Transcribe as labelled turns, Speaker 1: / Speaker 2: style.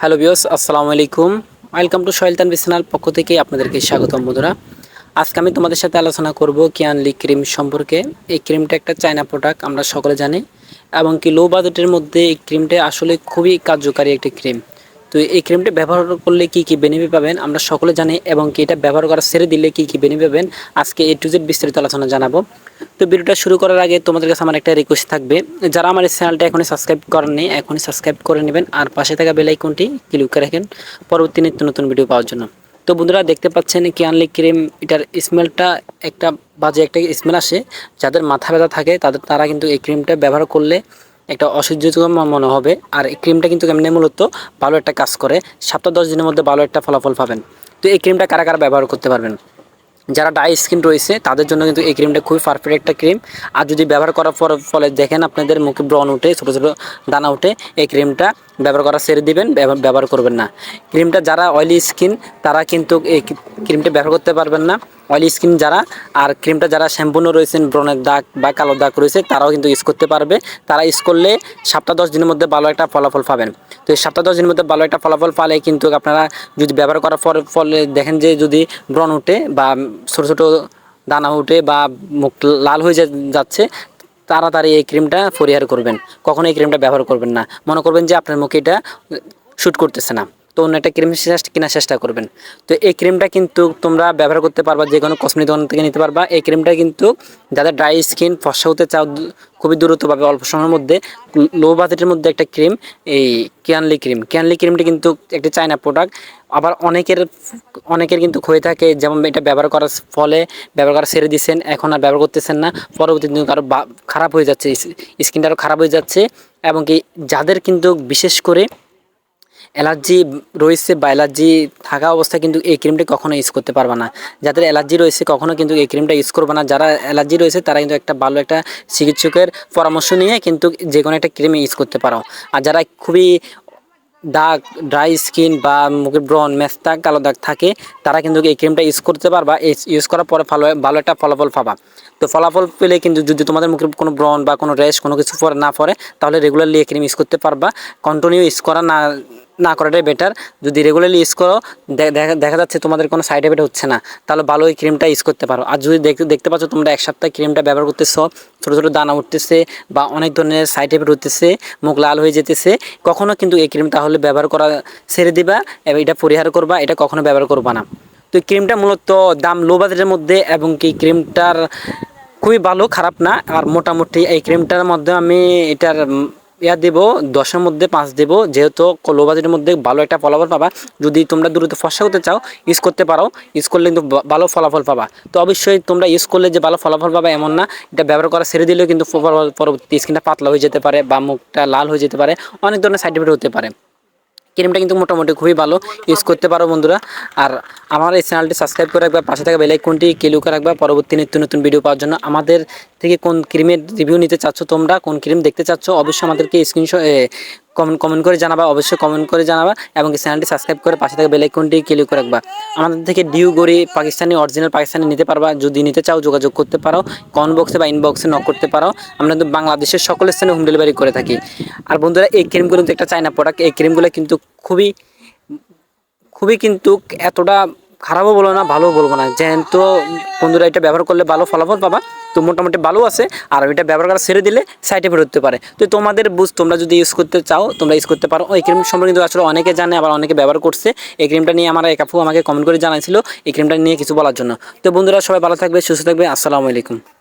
Speaker 1: Hello বিয়স আসসালামু আলাইকুম। ওয়েলকাম টু সয়েলতান বিসনাল পক্ষ থেকে আপনাদেরকে স্বাগতম বন্ধুরা। আজকে আমি তোমাদের সাথে আলোচনা করব কিয়ানলি ক্রিম সম্পর্কে। এই ক্রিমটা একটা চায়না প্রোডাক্ট আমরা সকলে জানি। এবং কি লো বাজেটের মধ্যে এই ক্রিমটা আসলে খুবই কার্যকারী একটি ক্রিম। তো এই ক্রিমটা ব্যবহার করলে কি কি বেনিফিট পাবেন আমরা সকলে জানি এবং কি এটা ব্যবহার করা ছেড়ে দিলে কি কি বেনিফিট পাবেন আজকে এ টু জেড বিস্তারিত আলোচনা জানাব। তো ভিডিওটা শুরু করার আগে তোমাদের কাছে আমার একটা রিকোয়েস্ট থাকবে। যারা আমার এই চ্যানেলটা এখনই সাবস্ক্রাইব করেননি, এখনই সাবস্ক্রাইব করে নেবেন আর পাশে থাকা বেল আইকনটি ক্লিক করে রাখেন পরবর্তী নিত্য নতুন ভিডিও পাওয়ার জন্য। তো বন্ধুরা দেখতে পাচ্ছেন কিয়ানলি ক্রিম এটার স্মেলটা একটা বাজে একটা স্মেল আসে। যাদের মাথা ব্যথা থাকে তাদের, তারা কিন্তু এই ক্রিমটা ব্যবহার করলে একটা অসহ্যকর মনে হবে। আর এই ক্রিমটা কিন্তু এমনি মূলত? ভালো একটা কাজ করে। সপ্তাহ দশ দিনের মধ্যে ভালো একটা ফলাফল পাবেন। তো এই ক্রিমটা কারা কারা ব্যবহার করতে পারবেন? যারা ডাই স্কিন রয়েছে, তাদের জন্য কিন্তু এই ক্রিমটা খুবই পারফেক্ট একটা ক্রিম আর যদি ব্যবহার করার পর ফলে দেখেন আপনাদের মুখে ব্রণ উঠে, ছোটো ছোটো দানা উঠে, এই ক্রিমটা ব্যবহার করা ছেড়ে দিবেন ব্যবহার করবেন না। ক্রিমটা যারা অয়েলি স্কিন তারা কিন্তু এই ক্রিমটা ব্যবহার করতে পারবেন না। অয়েলি স্কিন যারা, আর ক্রিমটা যারা শ্যাম্পুনও রয়েছেন, ব্রণের দাগ বা কালো দাগ রয়েছে, তারাও কিন্তু ইউজ করতে পারবে। তারা ইউজ করলে সপ্তাহ দশ দিনের মধ্যে ভালো একটা ফলাফল পাবেন। তো এই সপ্তাহ দশ দিনের মধ্যে ভালো একটা ফলাফল পালে কিন্তু আপনারা যদি ব্যবহার করার পর, ফলে দেখেন যে যদি ব্রণ উঠে বা ছোটো ছোটো দানা উঠে বা মুখ লাল হয়ে যাচ্ছে, তাড়াতাড়ি এই ক্রিমটা পরিহার করবেন। কখনো এই ক্রিমটা ব্যবহার করবেন না। মনে করবেন যে আপনার মুখে এটা শ্যুট করতেছে না। তো অন্য একটা ক্রিম কেনার চেষ্টা করবেন। তো এই ক্রিমটা কিন্তু তোমরা ব্যবহার করতে পারবা, যে কোনো কসমেটিক দোকান থেকে নিতে পারবা। এই ক্রিমটা কিন্তু যাদের ড্রাই স্কিন ফসা হতে চাও খুবই দ্রুতভাবে, অল্প সময়ের মধ্যে লো বাজেটের মধ্যে একটা ক্রিম এই কিয়ানলি ক্রিম কিয়ানলি ক্রিমটা কিন্তু একটি চায়না প্রোডাক্ট আবার অনেকের অনেকের কিন্তু হয়ে থাকে, যেমন এটা ব্যবহার করার ফলে, ব্যবহার করা ছেড়ে দিচ্ছেন এখন আর ব্যবহার করতেছেন না। পরবর্তী দিন আরও খারাপ হয়ে যাচ্ছে, স্কিনটা আরও খারাপ হয়ে যাচ্ছে। এবং কি যাদের কিন্তু বিশেষ করে অ্যালার্জি রয়েছে বা অ্যালার্জি থাকা অবস্থায় কিন্তু এই ক্রিমটা কখনো ইউজ করতে পারবে না। যাদের অ্যালার্জি রয়েছে কখনো কিন্তু এই ক্রিমটা ইউজ করবে না। যারা অ্যালার্জি রয়েছে তারা কিন্তু একটা ভালো একটা চিকিৎসকের পরামর্শ নিয়ে কিন্তু যে কোনো একটা ক্রিম ইউজ করতে পারো। আর যারা খুবই দাগ ড্রাই স্কিন বা মুখের ব্রণ, মেস্তা, কালো দাগ থাকে, তারা কিন্তু এই ক্রিমটা ইউজ করতে পারবা। ইউজ করার পরে ভালো ভালো একটা ফলাফল পাবা। তো ফলাফল পেলে কিন্তু যদি তোমাদের মুখের কোনো ব্রণ বা কোনো র্যাশ কোনো কিছু পরে না পড়ে তাহলে রেগুলারলি এই ক্রিম ইউজ করতে পারবা। কন্টিনিউ ইউজ করা না না করাটাই বেটার যদি রেগুলারলি ইউজ করো দেখা যাচ্ছে তোমাদের কোনো সাইড এফেক্ট হচ্ছে না। তাহলে ভালো এই ক্রিমটা ইউজ করতে পারো। আর যদি দেখতে দেখতে পাচ্ছ তোমরা এক সপ্তাহ ক্রিমটা ব্যবহার করতেছো, ছোটো ছোটো দানা উঠতেছে বা অনেক ধরনের সাইড এফেক্ট হতেছে মুখ লাল হয়ে যেতেছে, কখনো কিন্তু এই ক্রিম তাহলে ব্যবহার করা ছেড়ে দিবা এবং এটা পরিহার করবা, এটা কখনো ব্যবহার করবা না। তো এই ক্রিমটা মূলত দাম লো বাজেটের মধ্যে এবং কি ক্রিমটার খুবই ভালো, খারাপ না। আর মোটামুটি এই ক্রিমটার মধ্যে আমি এটার ইয়া দেব, দশের মধ্যে পাঁচ দেব, যেহেতু লো মধ্যে ভালো একটা ফলাফল পাবা। যদি তোমরা দ্রুত ফসা হতে চাও, ইউজ করতে পারো। ইউজ করলে কিন্তু ভালো ফলাফল পাবা। তো অবশ্যই তোমরা ইউজ করলে যে ভালো ফলাফল পাবা এমন না। এটা ব্যবহার করা ছেড়ে দিলেও কিন্তু পরবর্তী স্কিনটা পাতলা হয়ে যেতে পারে বা মুখটা লাল হয়ে যেতে পারে। অনেক ধরনের সাইড এফেক্ট হতে পারে। ক্রিমটা কিন্তু মোটামুটি খুবই ভালো। ইউজ করতে পারো বন্ধুরা। আর আমার এই চ্যানেলটি সাবস্ক্রাইব করে রাখবা। পাশে থাকা বেলাইকনটি ক্লিক করে রাখবা। পরবর্তী নিত্য নতুন ভিডিও পাওয়ার জন্য আমাদের থেকে কোন ক্রিমের রিভিউ নিতে চাচ্ছ তোমরা, কোন ক্রিম দেখতে চাচ্ছ, অবশ্যই আমাদেরকে স্ক্রিনশট কমেন্ট কমেন্ট করে জানাবা, অবশ্যই কমেন্ট করে জানাবা এবং চ্যানেলটি সাবস্ক্রাইব করে পাশে থাকা বেলাইকনটি ক্লিক করে রাখবা। আমাদের থেকে ডিউ গড়ি পাকিস্তানি অরিজিনাল পাকিস্তানি নিতে পারবা। যদি নিতে চাও, যোগাযোগ করতে পারো। কমেন্ট বক্সে বা ইনবক্সে নক করতে পারো। আমরা কিন্তু বাংলাদেশের সকল স্থানে হোম ডেলিভারি করে থাকি। আর বন্ধুরা, এই ক্রিমগুলো কিন্তু একটা চায়না প্রোডাক্ট এই ক্রিমগুলো কিন্তু খুবই খুবই কিন্তু এতটা খারাপও বলব না, ভালোও বলব না। যেহেতু বন্ধুরা এটা ব্যবহার করলে ভালো ফলাফল পাবা। তো মোটামুটি ভালো আছে, আর ওইটা ব্যবহার করা ছেড়ে দিলে সাইড এফেক্ট হতে পারে। তো তোমাদের বুঝ, তোমরা যদি ইউজ করতে চাও, তোমরা ইউজ করতে পারো। এই ক্রিম সম্পর্কে কিন্তু আসলে অনেকে জানে, আবার অনেকে ব্যবহার করছে। এই ক্রিমটা নিয়ে আমার এক আপু আমাকে কমেন্ট করে জানাইছিল, এই ক্রিমটা নিয়ে কিছু বলার জন্য। তো বন্ধুরা সবাই ভালো থাকবে, সুস্থ থাকবে, আসসালামু আলাইকুম।